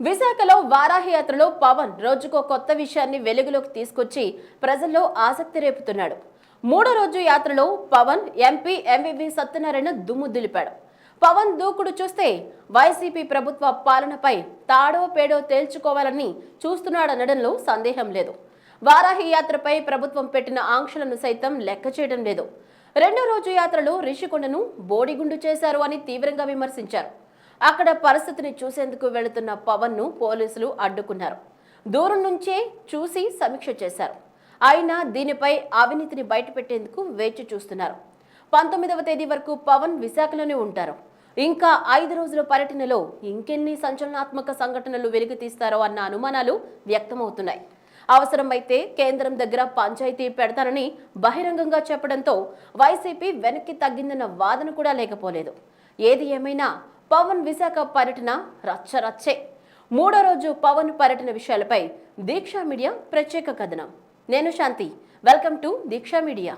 విశాఖలో వారాహి యాత్రలో పవన్ రోజుకో కొత్త విషయాన్ని వెలుగులోకి తీసుకొచ్చి ప్రజల్లో ఆసక్తి రేపుతున్నాడు. మూడో రోజు యాత్రలో పవన్ ఎంపీ ఎంవివి సత్యనారాయణ దుమ్ము దులిపాడు. పవన్ దూకుడు చూస్తే వైసీపీ ప్రభుత్వ పాలనపై తాడో పేడో తేల్చుకోవాలని చూస్తున్నాడనడంలో సందేహం లేదు. వారాహి యాత్రపై ప్రభుత్వం పెట్టిన ఆంక్షలను సైతం లెక్క చేయడం లేదు. రెండో రోజు యాత్రలో రిషికొండను బోడిగుండు చేశారు అని తీవ్రంగా విమర్శించారు. అక్కడ పరిస్థితిని చూసేందుకు వెళుతున్న పవన్ను పోలీసులు అడ్డుకున్నారు. దూరం నుంచే చూసి సమీక్ష చేశారు. అయినా దీనిపై అవినీతిని బయటపెట్టేందుకు వేచి చూస్తున్నారు. పంతొమ్మిదవ తేదీ వరకు పవన్ విశాఖలోనే ఉంటారు. ఇంకా ఐదు రోజుల పర్యటనలో ఇంకెన్ని సంచలనాత్మక సంఘటనలు వెలుగు తీస్తారో అన్న అనుమానాలు వ్యక్తమవుతున్నాయి. అవసరమైతే కేంద్రం దగ్గర పంచాయతీ పెడతానని బహిరంగంగా చెప్పడంతో వైసీపీ వెనక్కి తగ్గిందన్న వాదన కూడా లేకపోలేదు. ఏది ఏమైనా పవన్ విశాఖ పర్యటన రచ్చరచ్చే. మూడో రోజు పవన్ పర్యటన విషయాలపై దీక్షా మీడియా ప్రత్యేక కథనం. నేను Shanti. Welcome to Deeksha media.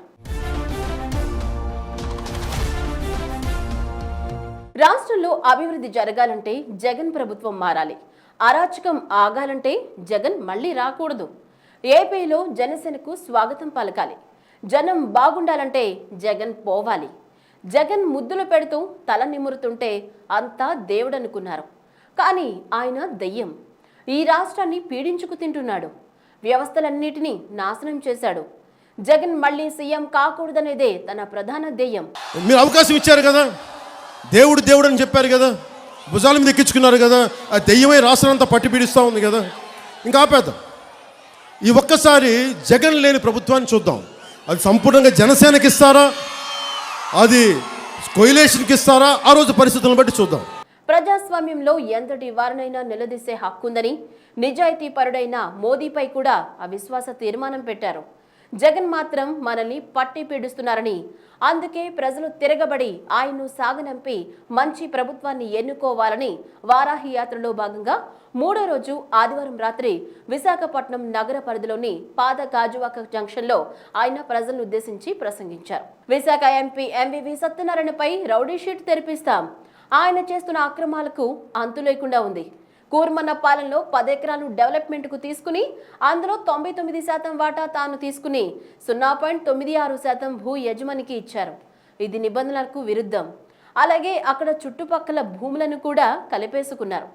రాష్ట్రంలో అభివృద్ధి జరగాలంటే జగన్ ప్రభుత్వం మారాలి. అరాచకం ఆగాలంటే జగన్ మళ్ళీ రాకూడదు. ఏపీలో జనసేనకు స్వాగతం పలకాలి. జనం బాగుండాలంటే జగన్ పోవాలి. జగన్ ముద్దులు పెడుతూ తల నిమురుతుంటే అంతా దేవుడనుకున్నారు. కానీ ఆయన దెయ్యం. ఈ రాష్ట్రాన్ని పీడించుకు తింటున్నాడు. వ్యవస్థలన్నిటినీ నాశనం చేశాడు. జగన్ మళ్ళీ సీఎం కాకూడదనేదే తన ప్రధాన ధ్యేయం. మీరు అవకాశం ఇచ్చారు కదా? దేవుడు దేవుడు అని చెప్పారు కదా? భుజాల మీద ఎక్కించుకున్నారు కదా? ఆ దెయ్యమై రాష్ట్రానంతా పట్టి పీడిస్తూ ఉంది కదా? ఇంకా ఆపేద్దాం. ఈ ఒక్కసారి జగన్ లేని ప్రభుత్వాన్ని చూద్దాం. అది సంపూర్ణంగా జనసేనకి ఇస్తారా? అది కొయిలేషన్కి ఇస్తారా? ఆ రోజు పరిస్థితులను బట్టి చూద్దాం. ప్రజాస్వామ్యంలో ఎంతటి వారినైనా నిలదీసే హక్కుందని నిజాయితీ పరుడైన మోదీపై కూడా అవిశ్వాస తీర్మానం పెట్టారు. జగన్ మాత్రం మనల్ని పట్టి పీడిస్తున్నారని. అందుకే ప్రజలు తిరగబడి ఆయన్ను సాగనంపి మంచి ప్రభుత్వాన్ని ఎన్నుకోవాలని వారాహి యాత్రలో భాగంగా మూడో రోజు ఆదివారం రాత్రి విశాఖపట్నం నగర పరిధిలోని పాద గాజువాక జంక్షన్లో ఆయన ప్రజలను ఉద్దేశించి ప్రసంగించారు. విశాఖ ఎంపీ ఎంవివి సత్యనారాయణపై రౌడీ షీట్ తెరిపిస్తాం. ఆయన చేస్తున్న అక్రమాలకు అంతు లేకుండా ఉంది. కూర్మన్న పాలనలో పదెకరాలు డెవలప్మెంట్కు తీసుకుని అందులో తొంభై తొమ్మిది శాతం వాటా తాను తీసుకుని సున్నా పాయింట్ తొమ్మిది ఆరు శాతం భూ యజమానికి ఇచ్చారు. ఇది నిబంధనలకు విరుద్ధం. అలాగే అక్కడ చుట్టుపక్కల భూములను కూడా కలిపేసుకున్నారు.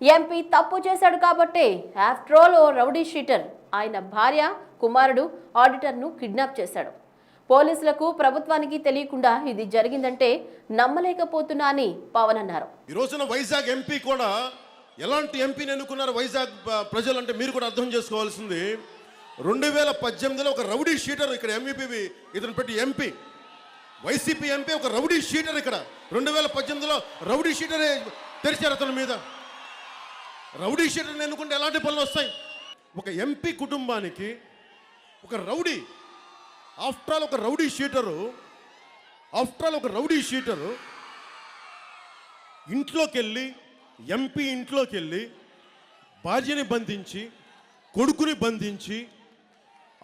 ఎంపీ తప్పు చేశాడు కాబట్టే ఆఫ్టర్ ఆల్ ఓ రౌడీ షీటర్. ఆయన భార్య కుమారుడు ఆడిటర్ను కిడ్నాప్ చేశాడు. పోలీసులకు ప్రభుత్వానికి తెలియకుండా ఇది జరిగిందంటే నమ్మలేకపోతున్నా అని పవన్ అన్నారు. ఈ రోజున వైజాగ్ ఎంపీ కూడా ఎలాంటి ఎంపీని ఎన్నుకున్నారు వైజాగ్ ప్రజలు అంటే మీరు కూడా అర్థం చేసుకోవాల్సింది. రెండు వేల పద్దెనిమిదిలో ఒక రౌడీ షీటర్ ఇక్కడ ఎంఈపీ ఇతను పెట్టి ఎంపీ వైసీపీ ఎంపీ ఒక రౌడీ షీటర్ ఇక్కడ. రెండు వేల పద్దెనిమిదిలో రౌడీ షీటరే తెరిచారు అతని మీద. రౌడీ షీటర్ని ఎన్నుకుంటే ఎలాంటి పనులు వస్తాయి? ఒక ఎంపీ కుటుంబానికి ఒక రౌడీ ఆఫ్టర్ ఆల్ ఒక రౌడీ షీటరు ఆఫ్టర్ ఆల్ ఒక రౌడీ షీటరు ఇంట్లోకి వెళ్ళి ఎంపీ ఇంట్లోకి వెళ్ళి భార్యని బంధించి కొడుకుని బంధించి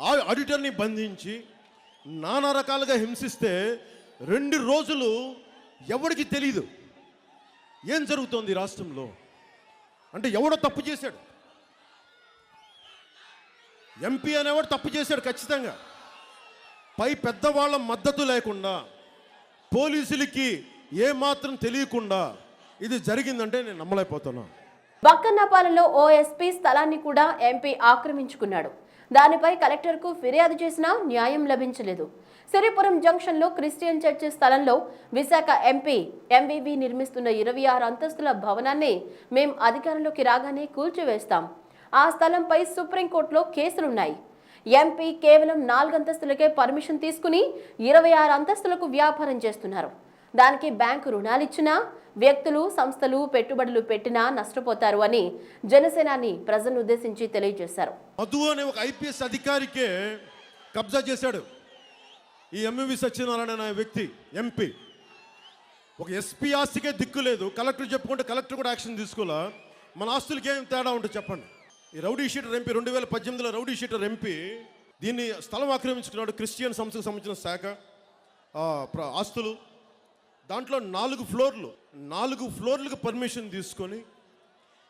ఆ- ఆడిటర్ని బంధించి నానా రకాలుగా హింసిస్తే రెండు రోజులు ఎవరికి తెలియదు ఏం జరుగుతోంది ఈ రాష్ట్రంలో? అంటే ఎవడో తప్పు చేశాడు. ఎంపీ అనేవాడు తప్పు చేశాడు ఖచ్చితంగా. పై పెద్దవాళ్ళ మద్దతు లేకుండా పోలీసులకి ఏమాత్రం తెలియకుండా ఇది జరిగిందంటే నేను నమ్మలేకపోతున్నా. బక్కన్నపాలెంలో ఓ ఎస్పీ స్థలాన్ని కూడా ఎంపీ ఆక్రమించుకున్నాడు. దానిపై కలెక్టర్కు ఫిర్యాదు చేసినా న్యాయం లభించలేదు. సిరిపురం జంక్షన్లో క్రిస్టియన్ చర్చి స్థలంలో విశాఖ ఎంపీ ఎంవివి నిర్మిస్తున్న ఇరవై ఆరు అంతస్తుల భవనాన్ని మేం అధికారంలోకి రాగానే కూల్చివేస్తాం. ఆ స్థలంపై సుప్రీంకోర్టులో కేసులున్నాయి. ఎంపీ కేవలం నాలుగు అంతస్తులకే పర్మిషన్ తీసుకుని ఇరవై ఆరు అంతస్తులకు వ్యాపారం చేస్తున్నారు. దానికి బ్యాంకు రుణాలిచ్చినా వ్యక్తులు సంస్థలు పెట్టుబడులు పెట్టినా నష్టపోతారు అని జనసేనాని ప్రజలను ఉద్దేశించి తెలియజేశారు. మధు అనే ఒక ఐపీఎస్ అధికారికే కబ్జా చేశాడు. ఈ ఎంవి సత్యనారాయణ అనే వ్యక్తి ఎంపీ. ఒక ఎస్పీ ఆస్తికే దిక్కు లేదు. కలెక్టర్ చెప్పుకుంటే కలెక్టర్ కూడా యాక్షన్ తీసుకోవాలా మన ఆస్తులకి ఏం తేడా ఉంటుంది చెప్పండి. ఈ రౌడీ షీటర్ ఎంపీ రెండు వేల పద్దెనిమిదిలో రౌడీ షీటర్ ఎంపీ దీన్ని స్థలం ఆక్రమించుకున్నాడు క్రిస్టియన్ సంస్థకు సంబంధించిన శాఖ ఆస్తులు. దాంట్లో నాలుగు ఫ్లోర్లు నాలుగు ఫ్లోర్లకు పర్మిషన్ తీసుకొని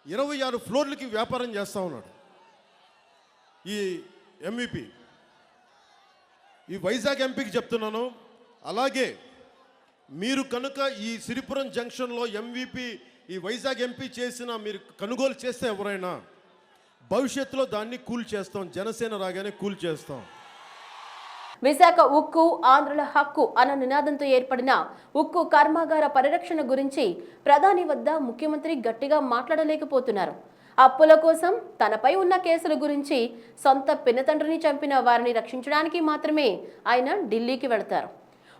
ఇరవై ఆరు ఫ్లోర్లకి వ్యాపారం చేస్తూ ఉన్నాడు. ఈ ఎంఈపీ ఈ వైజాగ్ ఎంపీకి చెప్తున్నాను. అలాగే మీరు కనుక ఈ సిరిపురం జంక్షన్లో ఎంవిపి ఈ వైజాగ్ ఎంపీ చేసిన మీరు కొనుగోలు చేస్తే ఎవరైనా భవిష్యత్తులో దాన్ని కూల్ చేస్తాం. జనసేన రాగానే కూల్ చేస్తాం. విశాఖ ఉక్కు ఆంధ్రుల హక్కు అన్న నినాదంతో ఏర్పడిన ఉక్కు కర్మాగార పరిరక్షణ గురించి ప్రధాని వద్ద ముఖ్యమంత్రి గట్టిగా మాట్లాడలేకపోతున్నారు. అప్పుల కోసం తనపై ఉన్న కేసుల గురించి సొంత పినతండ్రిని చంపిన వారిని రక్షించడానికి మాత్రమే ఆయన ఢిల్లీకి వెళతారు.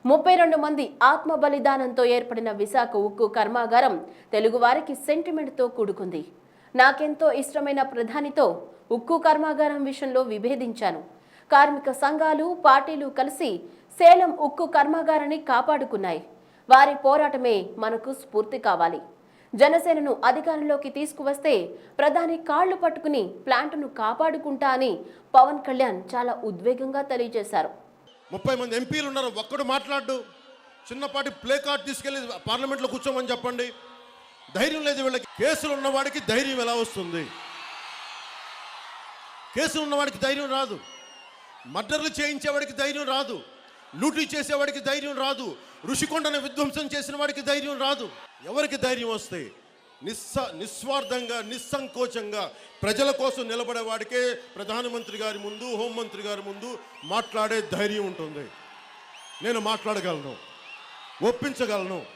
ముప్పై రెండు మంది ఆత్మ బలిదానంతో ఏర్పడిన విశాఖ ఉక్కు కర్మాగారం తెలుగువారికి సెంటిమెంట్తో కూడుకుంది. నాకెంతో ఇష్టమైన ప్రధానితో ఉక్కు కర్మాగారం విషయంలో విభేదించాను. కార్మిక సంఘాలు పార్టీలు కలిసి సేలం ఉక్కు కర్మాగారాన్ని కాపాడుకున్నాయి. వారి పోరాటమే మనకు స్ఫూర్తి కావాలి. జనసేనను అధికారంలోకి తీసుకువస్తే ప్రధాని కాళ్ళు పట్టుకుని ప్లాంట్ను కాపాడుకుంటా అని పవన్ కళ్యాణ్ చాలా ఉద్వేగంగా తెలియజేశారు. ముప్పై మంది ఎంపీలు ఉన్నారు ఒక్కడు మాట్లాడు. చిన్నపాటి ప్లే కార్డ్ తీసుకెళ్ళి పార్లమెంట్లో కూర్చోమని చెప్పండి. ధైర్యం లేదు వీళ్ళకి. కేసులు ఉన్నవాడికి ధైర్యం ఎలా వస్తుంది? కేసులు ఉన్నవాడికి ధైర్యం రాదు. మర్డర్లు చేయించేవాడికి ధైర్యం రాదు. లూటీ చేసేవాడికి ధైర్యం రాదు. ఋషికొండను విధ్వంసం చేసిన వాడికి ధైర్యం రాదు. ఎవరికి ధైర్యం వస్తాయి నిస్స నిస్వార్థంగా నిస్సంకోచంగా ప్రజల కోసం నిలబడే వాడికే ప్రధానమంత్రి గారి ముందు హోంమంత్రి గారి ముందు మాట్లాడే ధైర్యం ఉంటుంది. నేను మాట్లాడగలను. ఒప్పించగలను.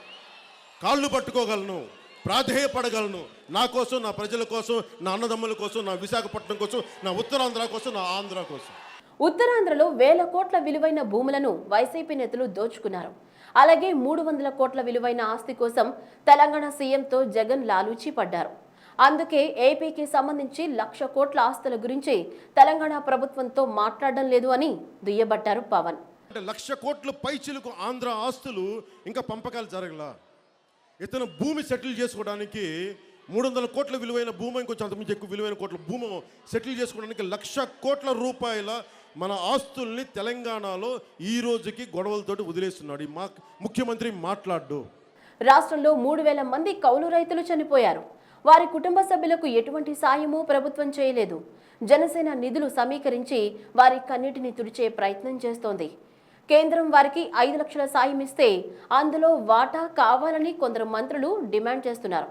కాళ్ళు పట్టుకోగలను. ప్రాధేయపడగలను. నా కోసం నా ప్రజల కోసం నా అన్నదమ్ముల కోసం నా విశాఖపట్నం కోసం నా ఉత్తరాంధ్ర కోసం నా ఆంధ్ర కోసం. ఉత్తరాంధ్రలో వేల కోట్ల విలువైన భూములను వైసీపీ నేతలు దోచుకున్నారు. అలాగే మూడు వందల కోట్ల విలువైన ఆస్తి కోసం తెలంగాణ సీఎంతో జగన్ లాలూచి పడ్డారు. అందుకే ఏపీకి సంబంధించి లక్ష కోట్ల ఆస్తుల గురించి తెలంగాణ ప్రభుత్వంతో మాట్లాడడం లేదు అని దుయ్యబట్టారు పవన్. లక్ష కోట్ల పైచిలకు ఆంధ్ర ఆస్తులు ఇంకా పంపకాలు జరగలా? ఇతను భూమి సెటిల్ చేసుకోవడానికి మూడు వందల కోట్ల విలువైన భూమి ఇంకొంచెం అంతమంది ఎక్కువ విలువైన కోట్ల భూమి సెటిల్ చేసుకోవడానికి లక్ష కోట్ల రూపాయల మన ఆస్తుల్ని తెలంగాణలో ఈ రోజుకి గొడవలతోటి వదిలేస్తున్నాడు. మా ముఖ్యమంత్రి మాట్లాడు. రాష్ట్రంలో మూడు వేల మంది కౌలు రైతులు చనిపోయారు. వారి కుటుంబ సభ్యులకు ఎటువంటి సాయము ప్రభుత్వం చేయలేదు. జనసేన నిధులు సమీకరించి వారి కన్నిటిని తుడిచే ప్రయత్నం చేస్తోంది. కేంద్రం వారికి ఐదు లక్షల సాయం ఇస్తే అందులో వాటా కావాలని కొందరు మంత్రులు డిమాండ్ చేస్తున్నారు.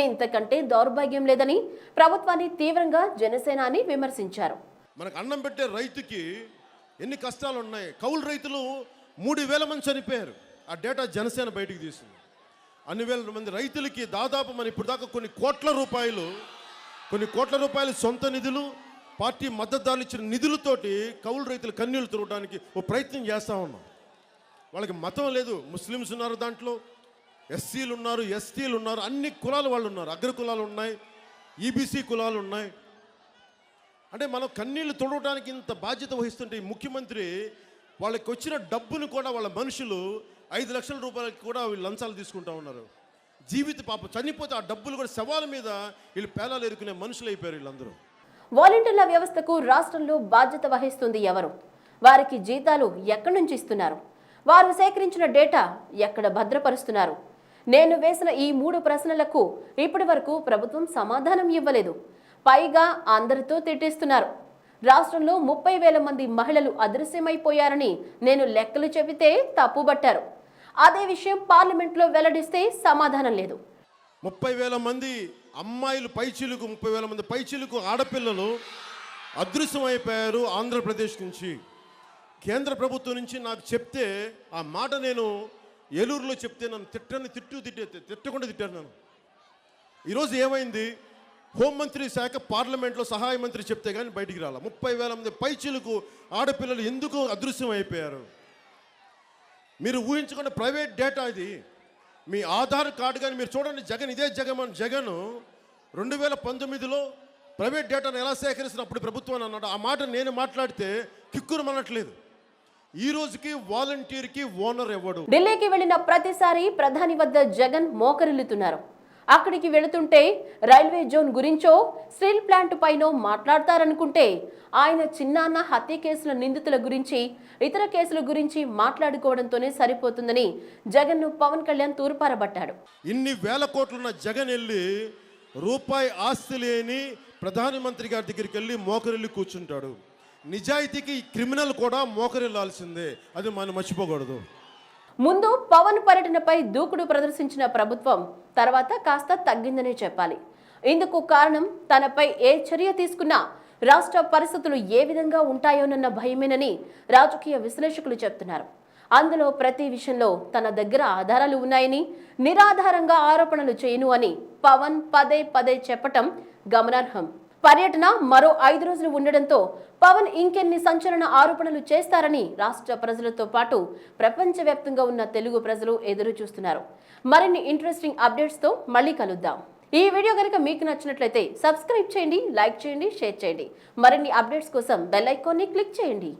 ఇంతకంటే దౌర్భాగ్యం లేదని ప్రభుత్వాన్ని తీవ్రంగా జనసేనాని విమర్శించారు. మనకు అన్నం పెట్టే రైతుకి ఎన్ని కష్టాలు ఉన్నాయి కౌలు రైతులు మూడు వేల మంది చనిపోయారు. ఆ డేటా జనసేన బయటికి తీసింది. అన్ని వేల మంది రైతులకి దాదాపు మన ఇప్పుడు దాకా కొన్ని కోట్ల రూపాయలు కొన్ని కోట్ల రూపాయలు సొంత నిధులు పార్టీ మద్దతుదారులు ఇచ్చిన నిధులతోటి కౌలు రైతులు కన్నీళ్ళు తిరగడానికి ఓ ప్రయత్నం చేస్తూ ఉన్నాం. వాళ్ళకి మతం లేదు. ముస్లిమ్స్ ఉన్నారు దాంట్లో ఎస్సీలు ఉన్నారు ఎస్టీలు ఉన్నారు అన్ని కులాలు వాళ్ళు ఉన్నారు. అగ్ర కులాలు ఉన్నాయి ఈబీసీ కులాలు ఉన్నాయి. అంటే మనం కన్నీళ్ళు తొడవడానికి ఇంత బాధ్యత వహిస్తుంటే ముఖ్యమంత్రి వాళ్ళకి వచ్చిన డబ్బును కూడా వాళ్ళ మనుషులు ఐదు లక్షల రూపాయలకి కూడా వీళ్ళు లంచాలు తీసుకుంటా ఉన్నారు. జీవిత పాపం చనిపోతే ఆ డబ్బులు కూడా శవాల మీద వీళ్ళు పేలాలు ఎరుకునే మనుషులు అయిపోయారు వీళ్ళందరూ. వాలంటీర్ల వ్యవస్థకు రాష్ట్రంలో బాధ్యత వహిస్తుంది ఎవరు? వారికి జీతాలు ఎక్కడి నుంచి ఇస్తున్నారు? వారు సేకరించిన డేటా ఎక్కడ భద్రపరుస్తున్నారు? నేను వేసిన ఈ మూడు ప్రశ్నలకు ఇప్పటి వరకు ప్రభుత్వం సమాధానం ఇవ్వలేదు. పైగా అందరితో తిట్టిస్తున్నారు. రాష్ట్రంలో ముప్పై వేల మంది మహిళలు అదృశ్యమైపోయారని నేను లెక్కలు చెబితే తప్పుబట్టారు. అదే విషయం పార్లమెంట్లో వెల్లడిస్తే సమాధానం లేదు. ముప్పై వేల మంది అమ్మాయిలు పైచిలుకు ముప్పై వేల మంది పైచిలుకు ఆడపిల్లలు అదృశ్యమైపోయారు ఆంధ్రప్రదేశ్ నుంచి. కేంద్ర ప్రభుత్వం నుంచి నాకు చెప్తే ఆ మాట నేను ఏలూరులో చెప్తే నన్ను తిట్టని తిట్టు తిట్టే తిట్టకుండా తిట్టాను నన్ను. ఈరోజు ఏమైంది? హోంమంత్రి శాఖ పార్లమెంట్లో సహాయ మంత్రి చెప్తే కానీ బయటికి రాల. ముప్పై వేల మంది పైచీలకు ఆడపిల్లలు ఎందుకు అదృశ్యం అయిపోయారు? మీరు ఊహించుకున్న ప్రైవేట్ డేటా ఇది. మీ ఆధార్ కార్డు కానీ మీరు చూడండి జగన్ ఇదే జగన్ జగన్ రెండు వేల పంతొమ్మిదిలో ప్రైవేట్ డేటాను ఎలా సేకరిస్తున్నప్పుడు ప్రభుత్వం అన్నాడు. ఆ మాట నేను మాట్లాడితే కిక్కురు మనట్లేదు ఈ రోజుకి వాలంటీర్కి ఓనర్ ఎవడు? ఢిల్లీకి వెళ్ళిన ప్రతిసారి ప్రధాని వద్ద జగన్ మోకరిల్లుతున్నారు. అక్కడికి వెళుతుంటే రైల్వే జోన్ గురించో స్టీల్ ప్లాంట్ పైనో మాట్లాడతారనుకుంటే ఆయన చిన్నాన్న హత్య కేసుల నిందితుల గురించి ఇతర కేసుల గురించి మాట్లాడుకోవడంతోనే సరిపోతుందని జగన్ను పవన్ కళ్యాణ్ తూర్పారబట్టాడు. ఇన్ని వేల కోట్లున్న జగన్ వెళ్ళి రూపాయి ఆస్తి లేని ప్రధానమంత్రి గారి దగ్గరికి వెళ్ళి మోకరిల్లి కూర్చుంటాడు. నిజాయితీకి క్రిమినల్ కూడా మోకరిల్లాల్సిందే. అది మనం మర్చిపోకూడదు. ముందు పవన్ పర్యటనపై దూకుడు ప్రదర్శించిన ప్రభుత్వం తర్వాత కాస్త తగ్గిందనే చెప్పాలి. ఇందుకు కారణం తనపై ఏ చర్య తీసుకున్నా రాష్ట్ర పరిస్థితులు ఏ విధంగా ఉంటాయోనన్న భయమేనని రాజకీయ విశ్లేషకులు చెప్తున్నారు. అందులో ప్రతి విషయంలో తన దగ్గర ఆధారాలు ఉన్నాయని నిరాధారంగా ఆరోపణలు చేయను అని పవన్ పదే పదే చెప్పటం గమనార్హం. పర్యటన మరో ఐదు రోజులు ఉండడంతో పవన్ ఇంకెన్ని సంచలన ఆరోపణలు చేస్తారని రాష్ట్ర ప్రజలతో పాటు ప్రపంచవ్యాప్తంగా ఉన్న తెలుగు ప్రజలు ఎదురు చూస్తున్నారు. మరిన్ని ఇంట్రెస్టింగ్ అప్డేట్స్తో మళ్ళీ కలుద్దాం. ఈ వీడియో కనుక మీకు నచ్చినట్లయితే సబ్స్క్రైబ్ చేయండి లైక్ చేయండి షేర్ చేయండి. మరిన్ని అప్డేట్స్ కోసం బెల్ ఐకాన్ని క్లిక్ చేయండి.